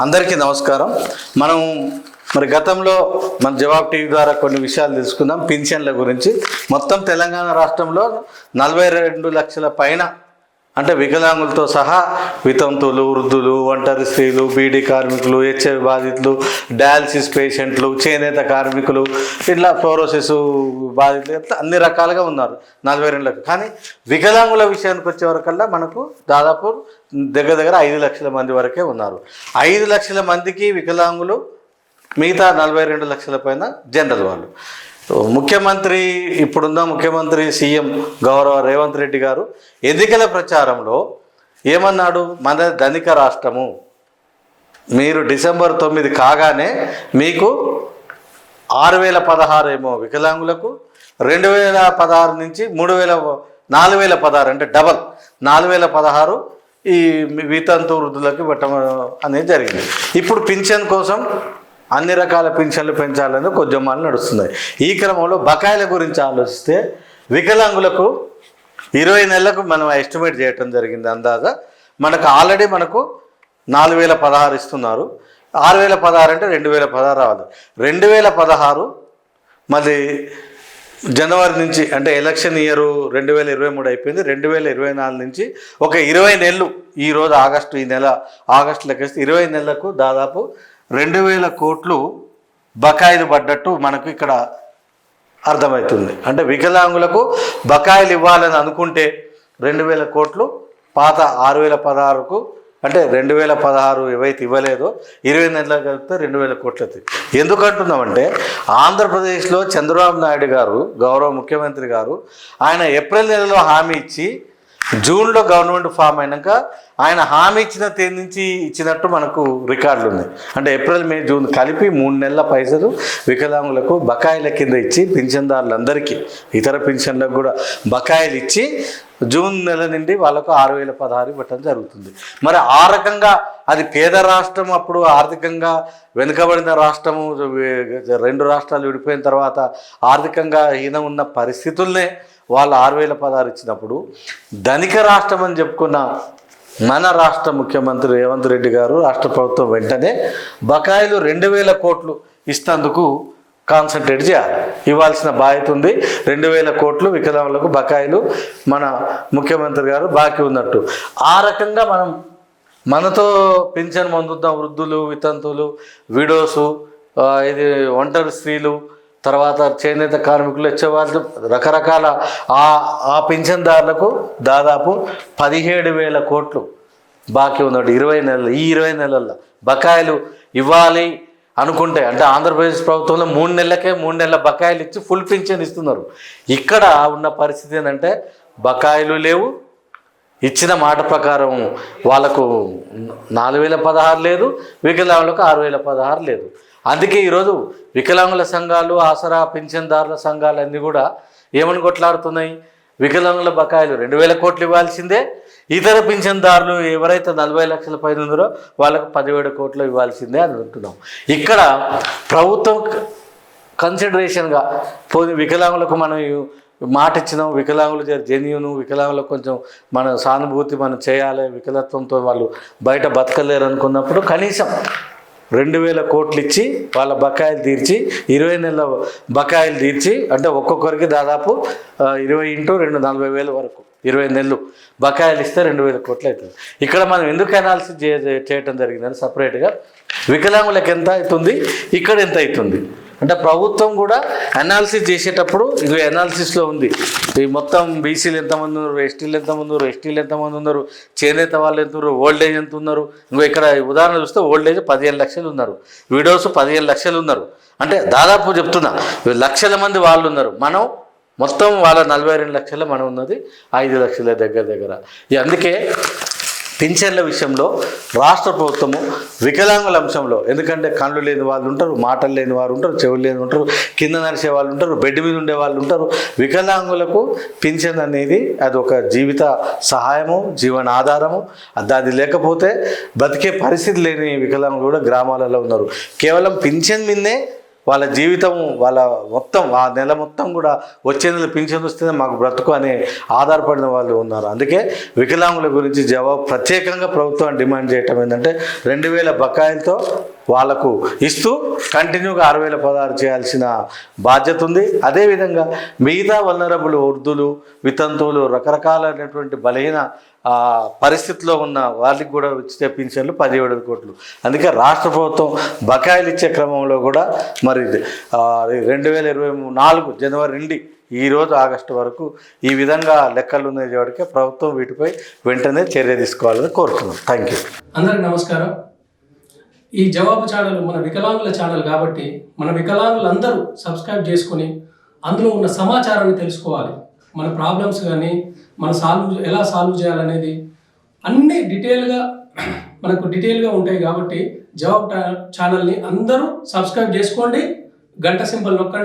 అందరికీ నమస్కారం. మనం మరి గతంలో మన జవాబ్ టీవీ ద్వారా కొన్ని విషయాలు తెలుసుకుందాం. పింఛన్ల గురించి. మొత్తం తెలంగాణ రాష్ట్రంలో నలభై రెండు లక్షల పైన అంటే వికలాంగులతో సహా వితంతువులు వృద్ధులు ఒంటరి స్త్రీలు బీడీ కార్మికులు హెచ్ఐవి బాధితులు డయాలసిస్ పేషెంట్లు చేనేత కార్మికులు ఇట్లా ఫ్లోరోసిస్ బాధితులు అన్ని రకాలుగా ఉన్నారు నలభై రెండు లక్షలు కానీ వికలాంగుల విషయానికి వచ్చేవరకల్లా మనకు దాదాపు దగ్గర దగ్గర ఐదు లక్షల మంది వరకే ఉన్నారు. ఐదు లక్షల మందికి వికలాంగులు మిగతా నలభై రెండు లక్షల పైన జనరల్ వాళ్ళు. ముఖ్యమంత్రి ఇప్పుడున్న ముఖ్యమంత్రి సీఎం గౌరవ రేవంత్ రెడ్డి గారు ఎన్నికల ప్రచారంలో ఏమన్నాడు? మన ధనిక రాష్ట్రము. మీరు డిసెంబర్ తొమ్మిది కాగానే మీకు ఆరు వేల పదహారు ఏమో వికలాంగులకు రెండు వేల పదహారు నుంచి మూడు వేల నాలుగు వేల పదహారు అంటే డబల్ నాలుగు వేల పదహారు ఈ వితంతు వృద్ధులకు పెట్టడం అనేది జరిగింది. ఇప్పుడు పింఛన్ కోసం అన్ని రకాల పింఛన్లు పెంచాలని కొద్దిమాలు నడుస్తున్నాయి. ఈ క్రమంలో బకాయిల గురించి ఆలోచిస్తే వికలాంగులకు ఇరవై నెలలకు మనం ఎస్టిమేట్ చేయటం జరిగింది అందాజా. మనకు ఆల్రెడీ మనకు నాలుగు వేల పదహారు ఇస్తున్నారు. ఆరు వేల పదహారు అంటే రెండు వేల పదహారు రావాలి. రెండు వేల పదహారు మళ్ళీ జనవరి నుంచి అంటే ఎలక్షన్ ఇయర్ రెండు వేల ఇరవై మూడు అయిపోయింది. రెండు వేల ఇరవై నాలుగు నుంచి ఒక ఇరవై నెలలు ఈరోజు ఆగస్టు ఈ నెల ఆగస్టు లెక్కేస్తే ఇరవై నెలలకు దాదాపు రెండు వేల కోట్లు బకాయిలు పడ్డట్టు మనకు ఇక్కడ అర్థమవుతుంది. అంటే వికలాంగులకు బకాయిలు ఇవ్వాలని అనుకుంటే రెండు వేల కోట్లు పాత ఆరు వేల పదహారుకు అంటే రెండు వేల పదహారు ఏవైతే ఇవ్వలేదో ఇరవై నెలలకు కలిపితే రెండు వేల కోట్లు అవుతాయి. ఎందుకు అంటున్నామంటే ఆంధ్రప్రదేశ్లో చంద్రబాబు నాయుడు గారు గౌరవ ముఖ్యమంత్రి గారు ఆయన ఏప్రిల్ నెలలో హామీ ఇచ్చి జూన్లో గవర్నమెంట్ ఫామ్ అయినాక ఆయన హామీ ఇచ్చిన తేదీ నుంచి ఇచ్చినట్టు మనకు రికార్డులు ఉన్నాయి. అంటే ఏప్రిల్ మే జూన్ కలిపి మూడు నెలల పైసలు వికలాంగులకు బకాయిల కింద ఇచ్చి పింఛన్దారులందరికీ ఇతర పింఛన్లకు కూడా బకాయిలు ఇచ్చి జూన్ నెల నుండి వాళ్ళకు ఆరు వేల పదహారు ఇవ్వటం జరుగుతుంది. మరి ఆ రకంగా అది పేద రాష్ట్రం అప్పుడు ఆర్థికంగా వెనుకబడిన రాష్ట్రము రెండు రాష్ట్రాలు విడిపోయిన తర్వాత ఆర్థికంగా హీనం ఉన్న పరిస్థితుల్నే వాళ్ళు ఆరు వేల పదహారు ఇచ్చినప్పుడు ధనిక రాష్ట్రం అని చెప్పుకున్న మన రాష్ట్ర ముఖ్యమంత్రి రేవంత్ రెడ్డి గారు రాష్ట్ర ప్రభుత్వం వెంటనే బకాయిలు రెండు వేల కోట్లు ఇస్తందుకు కాన్సన్ట్రేట్ చేయాలి. ఇవ్వాల్సిన బాధ్యత ఉంది. రెండు వేల కోట్లు వికలాంగులకు బకాయిలు మన ముఖ్యమంత్రి గారు బాకీ ఉన్నట్టు. ఆ రకంగా మనం మనతో పింఛన్ పొందుతున్న వృద్ధులు వితంతువులు విడోసు ఇది ఒంటరి స్త్రీలు తర్వాత చేనేత కార్మికులు వచ్చేవాళ్ళు. రకరకాల ఆ ఆ పింఛన్దారులకు దాదాపు పదిహేడు వేల కోట్లు బాకీ ఉన్నట్టు ఇరవై నెలలు ఈ ఇరవై నెలల్లో బకాయిలు ఇవ్వాలి అనుకుంటే అంటే ఆంధ్రప్రదేశ్ ప్రభుత్వంలో మూడు నెలలకే మూడు నెలల బకాయిలు ఇచ్చి ఫుల్ పింఛన్ ఇస్తున్నారు. ఇక్కడ ఉన్న పరిస్థితి ఏంటంటే బకాయిలు లేవు. ఇచ్చిన మాట ప్రకారం వాళ్ళకు నాలుగు వేల పదహారు లేదు వికలాంగులకు ఆరు వేల పదహారు లేదు. అందుకే ఈరోజు వికలాంగుల సంఘాలు ఆసరా పింఛన్దారుల సంఘాలు అన్నీ కూడా ఏమని కొట్లాడుతున్నాయి? వికలాంగుల బకాయిలు రెండు వేల కోట్లు ఇవ్వాల్సిందే. ఇతర పింఛన్దారులు ఎవరైతే నలభై లక్షల పైన ఉన్నారో వాళ్ళకు పదివేడు కోట్లు ఇవ్వాల్సిందే అని అంటున్నాం. ఇక్కడ ప్రభుత్వం కన్సిడరేషన్గా పోనీ వికలాంగులకు మనం మాట ఇచ్చినాం వికలాంగులు జెన్యును వికలాంగులకు కొంచెం మన సానుభూతి మనం చేయాలి వికలత్వంతో వాళ్ళు బయట బతకలేరు అనుకున్నప్పుడు కనీసం రెండు వేల కోట్లు ఇచ్చి వాళ్ళ బకాయిలు తీర్చి ఇరవై నెలల బకాయిలు తీర్చి అంటే ఒక్కొక్కరికి దాదాపు ఇరవై ఇంటూ రెండు నలభై వేల వరకు ఇరవై నెలలు బకాయిలు ఇస్తే రెండు వేల కోట్లు అవుతుంది ఇక్కడ మనం ఎందుకు అనాలిసిస్ చేయటం జరిగిందని సపరేట్గా వికలాంగులకు ఎంత అవుతుంది? ఇక్కడ ఎంత అవుతుంది? అంటే ప్రభుత్వం కూడా అనాలిసిస్ చేసేటప్పుడు ఇది అనాలిసిస్లో ఉంది. ఈ మొత్తం బీసీలు ఎంతమంది ఉన్నారు? ఎస్టీలు ఎంతమంది ఉన్నారు? ఎస్టీలు ఎంతమంది ఉన్నారు? చేనేత వాళ్ళు ఎంత ఉన్నారు? ఓల్డ్ ఏజ్ ఎంత ఉన్నారు? ఇంకో ఇక్కడ ఉదాహరణ చూస్తే ఓల్డ్ ఏజ్ పదిహేను లక్షలు ఉన్నారు. విడోస్ పదిహేను లక్షలు ఉన్నారు. అంటే దాదాపు చెప్తున్నా లక్షల మంది వాళ్ళు ఉన్నారు. మనం మొత్తం వాళ్ళ నలభై రెండు లక్షల మనం ఉన్నది ఐదు లక్షల దగ్గర దగ్గర. ఇక అందుకే పింఛన్ల విషయంలో రాష్ట్ర ప్రభుత్వము వికలాంగుల అంశంలో ఎందుకంటే కళ్ళు లేని వాళ్ళు ఉంటారు మాటలు లేని వారు ఉంటారు చెవులు లేని ఉంటారు కింద నడిచే వాళ్ళు ఉంటారు బెడ్ మీద ఉండే వాళ్ళు ఉంటారు. వికలాంగులకు పింఛన్ అనేది అది ఒక జీవిత సహాయము జీవన ఆధారము. అది అది లేకపోతే బతికే పరిస్థితి లేని వికలాంగులు కూడా గ్రామాలలో ఉన్నారు. కేవలం పింఛన్ మీదే వాళ్ళ జీవితం వాళ్ళ మొత్తం ఆ నెల మొత్తం కూడా వచ్చే నెల పింఛన్ వస్తేనే మాకు బ్రతుకు అనే ఆధారపడిన వాళ్ళు ఉన్నారు. అందుకే వికలాంగుల గురించి జవాబు ప్రత్యేకంగా ప్రభుత్వం డిమాండ్ చేయటం ఏంటంటే రెండు వేల బకాయిలతో వాళ్ళకు ఇస్తూ కంటిన్యూగా ఆరు వేల పదహారు చేయాల్సిన బాధ్యత ఉంది. అదేవిధంగా మిగతా వలనరబుల్ వృద్ధులు వితంతువులు రకరకాలైనటువంటి బలహీన పరిస్థితిలో ఉన్న వాళ్ళకి కూడా ఇచ్చే పింఛన్లు పదిహేడు కోట్లు. అందుకే రాష్ట్ర ప్రభుత్వం బకాయిలు ఇచ్చే క్రమంలో కూడా మరి రెండు వేల ఇరవై నాలుగు జనవరి నుండి ఈరోజు ఆగస్టు వరకు ఈ విధంగా లెక్కలు ఉన్నాయి ప్రభుత్వం వీటిపై వెంటనే చర్య తీసుకోవాలని కోరుతున్నాం. థ్యాంక్ యూ అందరికి నమస్కారం. ఈ జవాబు ఛానల్ మన వికలాంగుల ఛానల్ కాబట్టి మన వికలాంగులందరూ సబ్స్క్రైబ్ చేసుకొని అందులో ఉన్న సమాచారాన్ని తెలుసుకోవాలి. మన ప్రాబ్లమ్స్ కానీ మన సాల్వ్ ఎలా సాల్వ్ చేయాలనేది అన్ని డీటెయిల్గా మనకు డీటెయిల్గా ఉంటాయి కాబట్టి జవాబ్ ఛానల్ని అందరూ సబ్స్క్రైబ్ చేసుకోండి. గంట సింబల్ నొక్కండి.